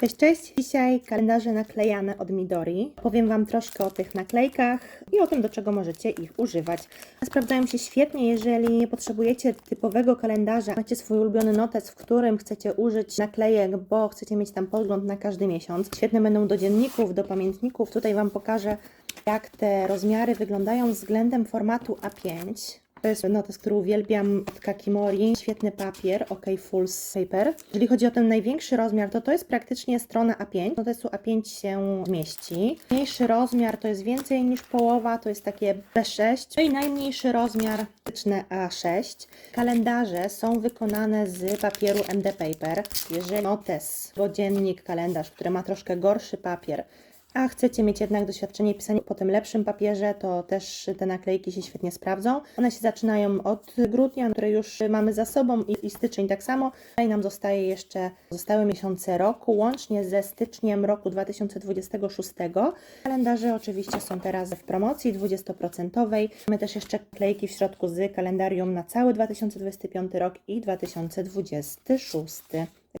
Cześć, cześć! Dzisiaj kalendarze naklejane od Midori. Powiem Wam troszkę o tych naklejkach i o tym, do czego możecie ich używać. Sprawdzają się świetnie, jeżeli nie potrzebujecie typowego kalendarza, macie swój ulubiony notes, w którym chcecie użyć naklejek, bo chcecie mieć tam podgląd na każdy miesiąc. Świetne będą do dzienników, do pamiętników. Tutaj Wam pokażę, jak te rozmiary wyglądają względem formatu A5. To jest notes, który uwielbiam od Kakimori. Świetny papier, OK Full Paper. Jeżeli chodzi o ten największy rozmiar, to to jest praktycznie strona A5. Notesu A5 się mieści. Mniejszy rozmiar to jest więcej niż połowa, to jest takie B6. No i najmniejszy rozmiar, praktyczne A6. Kalendarze są wykonane z papieru MD Paper. Jeżeli notes, bo dziennik, kalendarz, który ma troszkę gorszy papier, a chcecie mieć jednak doświadczenie pisania po tym lepszym papierze, to też te naklejki się świetnie sprawdzą. One się zaczynają od grudnia, które już mamy za sobą i, i styczeń tak samo. Tutaj nam zostaje jeszcze zostałe miesiące roku, łącznie ze styczniem roku 2026. Kalendarze oczywiście są teraz w promocji 20%. Mamy też jeszcze klejki w środku z kalendarium na cały 2025 rok i 2026.